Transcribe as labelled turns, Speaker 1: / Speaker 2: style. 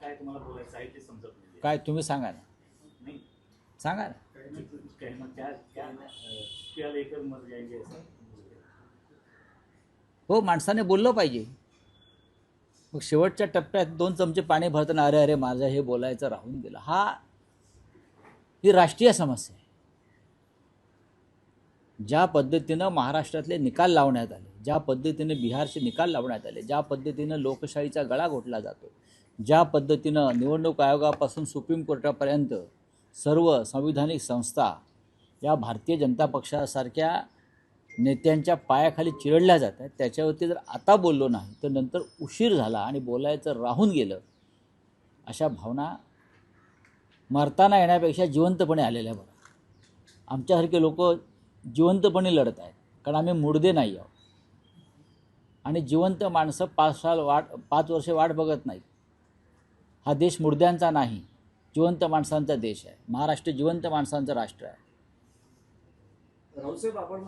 Speaker 1: काय तुम्हाला बोलायचं आहे ते समजत नाही.
Speaker 2: काय तुम्ही सांगा ना.
Speaker 1: नाही.
Speaker 2: सांगा ना.
Speaker 1: अ, लेकर
Speaker 2: हो माणसाने बोललं पाहिजे. मग शेवटच्या टप्प्यात दोन चमचे पाणी भरताना अरे अरे माझं हे बोलायचं राहून गेलं. हा ही राष्ट्रीय समस्या आहे. ज्या पद्धतीनं महाराष्ट्रातले निकाल लावण्यात आले ज्या पद्धतीने बिहारचे निकाल लावण्यात आले ज्या पद्धतीनं लोकशाहीचा गळा घोटला जातो ज्या पद्धतीनं निवडणूक आयोगापासून सुप्रीम कोर्टापर्यंत सर्व संविधानिक संस्था या भारतीय जनता पक्षासारख्या नेत्यांच्या पायाखाली चिरडल्या जात आहेत त्याच्यावरती जर आता बोललो नाही तर नंतर उशीर झाला आणि बोलायचं राहून गेलं अशा भावना मरताना येण्यापेक्षा जिवंतपणे आलेल्या बरं आमच्यासारखे लोक जिवंतपणे लढत आहेत कारण आम्ही मुडदे नाही आहोत. आणि जिवंत माणसं पाच साल वाट पाच वर्ष वाट बघत नाहीत. हा देश मुर्द्यांचा नाही जिवंत माणसांचा देश आहे. महाराष्ट्र जिवंत माणसांचं राष्ट्र आहे.
Speaker 3: राऊसाहेब आपण